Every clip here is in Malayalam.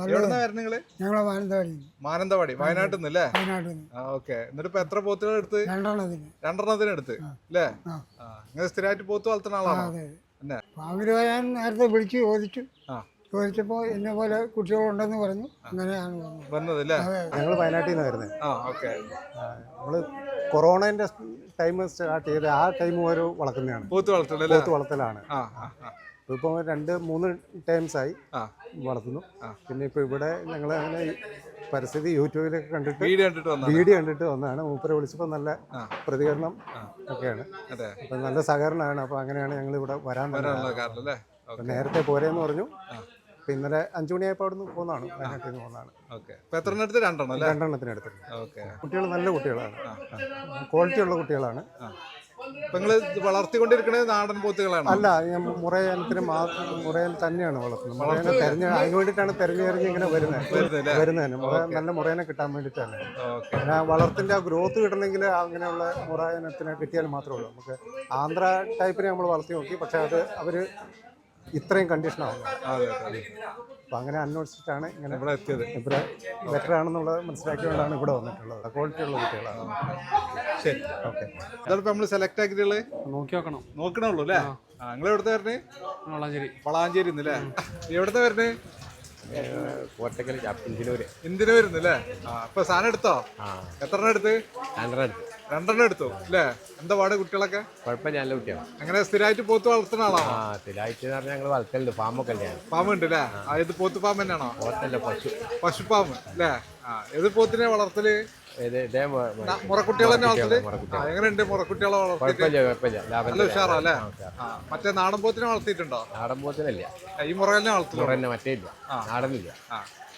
ഞങ്ങളെ മാനന്തവാടി. മാനന്തവാടി വയനാട്ടിൽ നിന്ന് അല്ലേ വയനാട്ടിൽ നിന്ന്. ഓക്കെ. എന്നിട്ട് ഇപ്പൊ എത്ര പോത്തുകൾ എടുത്ത്? രണ്ടെണ്ണത്തിന്. രണ്ടെണ്ണത്തിന് എടുത്ത് അല്ലേ നിങ്ങൾ സ്ഥിരമായിട്ട് പോത്ത് വളർത്തുന്ന ആളാണോ? ഫാമിലി വരാൻ നേരത്തെ വിളിച്ച് ചോദിച്ചു. ചോദിച്ചപ്പോ എന്നെ പോലെ കുട്ടികളുണ്ടെന്ന് പറഞ്ഞു. അങ്ങനെയാണ് വന്നത് അല്ലേ ഞങ്ങൾ വയനാട്ടിൽ നിന്ന് വരുന്നത്. ആ ഓക്കെ. നമ്മൾ കൊറോണേന്റെ ടൈം സ്റ്റാർട്ട് ചെയ്ത് ആ ടൈം ഒരു വളർത്തുന്നതാണ്. പോത്ത് വളർത്തലാണ്. ഇപ്പോൾ രണ്ട് മൂന്ന് ടൈംസ് ആയി വളർത്തുന്നു. പിന്നെ ഇപ്പോൾ ഇവിടെ ഞങ്ങൾ അങ്ങനെ പരിസ്ഥിതി യൂട്യൂബിലൊക്കെ കണ്ടിട്ട് വീഡിയോ കണ്ടിട്ട് വന്നാ വീഡിയോ കണ്ടിട്ട് വന്നതാണ്. മൂപ്പരെ വിളിച്ചപ്പോൾ നല്ല പ്രതികരണം. ഒക്കെയാണ്. അപ്പം നല്ല സഹകരണമാണ്. അപ്പോൾ അങ്ങനെയാണ് ഞങ്ങൾ ഇവിടെ വരാൻ നേരത്തെ പോരെന്ന് പറഞ്ഞു. ഇന്നലെ അഞ്ചു അവിടെ നിന്ന് പോകുന്നതാണ് വയനാട്ടിൽ നിന്ന് പോകുന്നതാണ് ഓക്കെ. ഇപ്പൊ എത്ര എണ്ണം എടുത്ത്? രണ്ടെണ്ണം അല്ലേ? രണ്ടെണ്ണത്തിനടുത്ത് ഓക്കെ. കുട്ടികൾ നല്ല കുട്ടികളാണ്. ക്വാളിറ്റി ഉള്ള കുട്ടികളാണ്. ആ വളർത്തിക്കൊണ്ടിരിക്കുന്നത് നാടൻ പോത്തുകളാണ്. അല്ല ഞാൻ മുറയനത്തിന് മാത്രം മുറയിൽ തന്നെയാണ് വളർത്തുന്നത്. മുറയനെ തെരഞ്ഞ് അതിന് വേണ്ടിയിട്ടാണ് തെരഞ്ഞെറിഞ്ഞ് ഇങ്ങനെ വരുന്നത്. വരുന്നതിന് മുറ നല്ല മുറയനെ കിട്ടാൻ വേണ്ടിയിട്ടാണ്. പിന്നെ ആ വളർത്തിന്റെ ആ ഗ്രോത്ത് കിട്ടണമെങ്കിൽ അങ്ങനെയുള്ള മുറയനത്തിനെ കിട്ടിയാൽ മാത്രമേ ഉള്ളൂ. നമുക്ക് ആന്ധ്ര ടൈപ്പിനെ നമ്മൾ വളർത്തി നോക്കി പക്ഷെ അത് അവർ ഇത്രയും കണ്ടീഷൻ ആവുന്നു അതെ അതെ അപ്പം അങ്ങനെ അന്വേഷിച്ചിട്ടാണ് ഇങ്ങനെ ഇവിടെ എത്തിയത്. ഇവിടെ ബെറ്റർ ആണെന്നുള്ളത് മനസ്സിലാക്കിയതുകൊണ്ടാണ് ഇവിടെ വന്നിട്ടുള്ളത്. ക്വാളിറ്റി ഉള്ള കുട്ടികളാണ്. ശരി. ഓക്കെ. ഇതാണ് നമ്മൾ നമ്മൾ സെലക്ട് ആക്കിയിട്ടുള്ളത് നോക്കി നോക്കണം നോക്കണുള്ളൂ അല്ലേ? നിങ്ങൾ എവിടുത്തെ വരണേ? വളാഞ്ചേരി. വളാഞ്ചേരി ഇന്നല്ലേ എവിടുത്തെ വരണേ? കോട്ടക്കൽ ക്യാപ്റ്റൻസിലൂര് എന്തിനു വരുന്നല്ലേ ആ ഇപ്പൊ സാധനം എടുത്തോ? എത്ര എണ്ണം എടുത്ത്? രണ്ടെണ്ണം എടുത്തു. രണ്ടെണ്ണം എടുത്തു അല്ലേ എന്താ പാട് കുട്ടികളൊക്കെ? കുഴപ്പമില്ല നല്ല കുട്ടിയാണ് അങ്ങനെ സ്ഥിരമായിട്ട് പോത്ത് വളർത്തുന്ന ആളാണോ? സ്ഥിരമായിട്ട് പറഞ്ഞാൽ ഞങ്ങൾ വളർത്തലുണ്ട് ഫാമൊക്കെ അല്ലേ ഫാം ഉണ്ട് അല്ലേ ഇത് പോത്ത് ഫാം തന്നെയാണോ? പോത്തല്ല പശു. പശു ഫാം അല്ലേ ഏത് പോത്തിനെ വളർത്തൽ? മുറക്കുട്ടികളെ എങ്ങനെയുണ്ട് മുറക്കുട്ടികളെ വളർത്തി മറ്റേ നാടൻ പോത്തിനെ വളർത്തിയിട്ടുണ്ടോ? നാടൻ പോത്തിനല്ല. ഈ മുറകലിനെ വളർത്തുള്ളൂ മുറ മറ്റേ ഇല്ല. നാടനില്ല.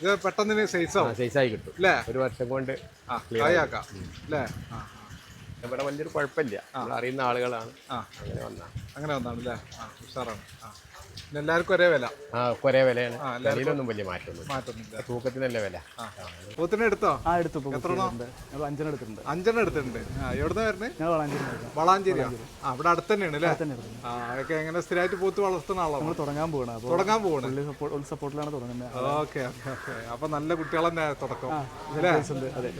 ഇത് പെട്ടെന്ന് സൈസ് കിട്ടും. അല്ലേ? ഒരു വർഷം കൊണ്ട് അല്ലേ? ഇവിടെ വലിയൊരു കുഴപ്പമില്ല. അറിയുന്ന ആളുകളാണ്. അങ്ങനെ വന്നാ. അങ്ങനെ വന്നാണ് അല്ലേ ആ ഉഷാറാണ്. ആ. പിന്നെ എല്ലാവർക്കും ഒരേ വില. ആ ഒരേ വിലയാണ്. വിലയിലൊന്നും വലിയ മാറ്റമൊന്നും മാറ്റൊന്നുമില്ല തൂക്കത്തിനല്ല വില? പൂത്തിനെ എടുത്തോ? ആ എടുത്തു ഞങ്ങൾ അഞ്ചെണ്ണം എടുത്തിട്ടുണ്ട്. അഞ്ചെണ്ണം എടുത്തിട്ടുണ്ട്. ആ എവിടുന്ന വരുന്നേ? ഞങ്ങൾ വളാഞ്ചേരി വളാഞ്ചേരിയോ? ആ അവിടെ അടുത്ത് തന്നെയാണ് അല്ലേ ആ അതൊക്കെ എങ്ങനെ സ്ഥിരമായിട്ട് പൂത്ത് വളർത്തുന്ന ആളോ നമ്മൾ തുടങ്ങാൻ പോകണം അപ്പോൾ തുടങ്ങാൻ പോകണം സപ്പോർട്ടിലാണ് തുടങ്ങുന്നത്. Okay okay okay. അപ്പൊ നല്ല കുട്ടികളെന്നെ തുടക്കം. അല്ലേ? അതെ.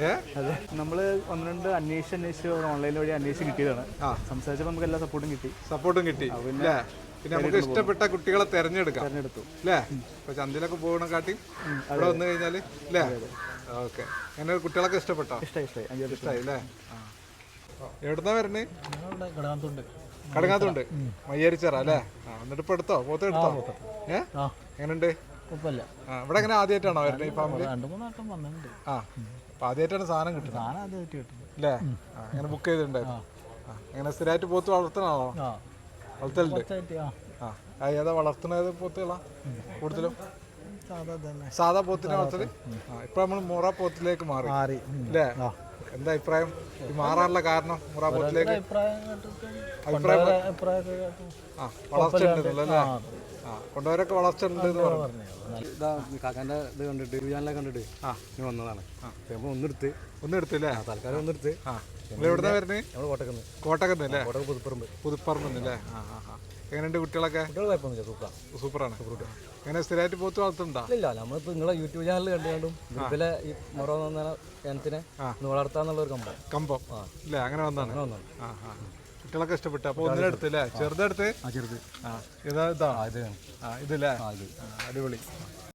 അതെ. നമ്മൾ ഒന്ന് രണ്ട് അന്വേഷിച്ച് അന്വേഷിച്ച് ഓൺലൈൻ വഴി അന്വേഷിച്ച് കിട്ടിയതാണ്. ആ. സംസാരിച്ചപ്പോൾ നമുക്ക് എല്ലാ സപ്പോർട്ടും കിട്ടി. സപ്പോർട്ടും കിട്ടി. അല്ലേ? പിന്നെ നമുക്ക് ഇഷ്ടപ്പെട്ട കുട്ടികളെ തെരഞ്ഞെടുക്കാം. തെരഞ്ഞെടുത്തു. അല്ലേ? ഇപ്പൊ ചന്തയിലൊക്കെ പോകണ കാട്ടി അവിടെ വന്നു കഴിഞ്ഞാൽ അല്ലേ? ഓക്കെ. അങ്ങനെ കുട്ടികളൊക്കെ ഇഷ്ടപ്പെട്ടോ? ഇഷ്ടമായി അല്ലേ? ആ. എവിടുന്നാ വരണേ? കടങ്ങാത്തുണ്ട് മയ്യേരിച്ചറ അല്ലേ? എന്നിട്ട് ഇപ്പൊ എടുത്തോ? പോത്ത് എടുത്തോ? ഏ. എങ്ങനെയുണ്ട് ഇവിടെ എങ്ങനെ ആദ്യമായിട്ടാണോ വരണേ ഈ ഫാമിലി? ആ അപ്പൊ ആദ്യമായിട്ടാണ് സാധനം കിട്ടുന്നത്. അല്ലേ? അങ്ങനെ ബുക്ക് ചെയ്തിട്ടുണ്ടായിരുന്നു? എങ്ങനെ അങ്ങനെ സ്ഥിരമായിട്ട് പോത്ത് വളർത്തണോ? ആ. വളർത്തലുണ്ട്. ആ. ഏതാ വളർത്തുന്നത് പോത്തുകളാ? കൂടുതലും? സാധാ പോത്തിനെ വളർത്തൽ? ഇപ്പൊ നമ്മൾ മുറ പോത്തിലേക്ക് മാറി. അല്ലേ എന്താ അഭിപ്രായം? ഈ മാറാനുള്ള കാരണം മുറാബത്തിലേക്ക് കൊണ്ടുപോരൊക്കെ വളർച്ച അല്ലേ? ഉണ്ട് എന്ന് പറഞ്ഞു. കാക്കാന്റെ ഇത് കണ്ടിട്ട് ചാനലൊക്കെ കണ്ടിട്ട് ആ. ഇനി വന്നതാണ്. ഒന്നെടുത്ത്. ഒന്നും എടുത്തില്ലേ തൽക്കാലം ഒന്നെടുത്ത്. എവിടുന്നാ വരുന്നത് നമ്മൾ കോട്ടക്കുന്ന്. കോട്ടക്കുന്ന് അല്ലേ? കോട്ടക്ക് പുതുപ്പറമ്പ്. പുതുപ്പറമ്പ് അല്ലേ? എങ്ങനെയുണ്ട് കുട്ടികളൊക്കെ? സൂപ്പറാണ്. എങ്ങനെ സ്ഥിരമായിട്ട് പോത്ത് വളർത്തുന്നുണ്ടോ? ഇല്ല നമ്മളിപ്പോ നിങ്ങളെ യൂട്യൂബ് ചാനൽ കണ്ടുകൊണ്ടും ഇതിലെ ഈ ഇനത്തിനെ വളർത്താന്നുള്ള ഒരു കമ്പം. കമ്പം. ഇല്ല? അങ്ങനെ വന്നാണ് ആ ആ. കുട്ടികളൊക്കെ ഇഷ്ടപ്പെട്ടു. അപ്പൊ ഒന്നിനെടുത്ത് അല്ലേ ചെറുതെടുത്ത്? ചെറുത്. ആ ഇതാ? ഇതാ. ഇത് ഇതല്ലേ അടിപൊളി.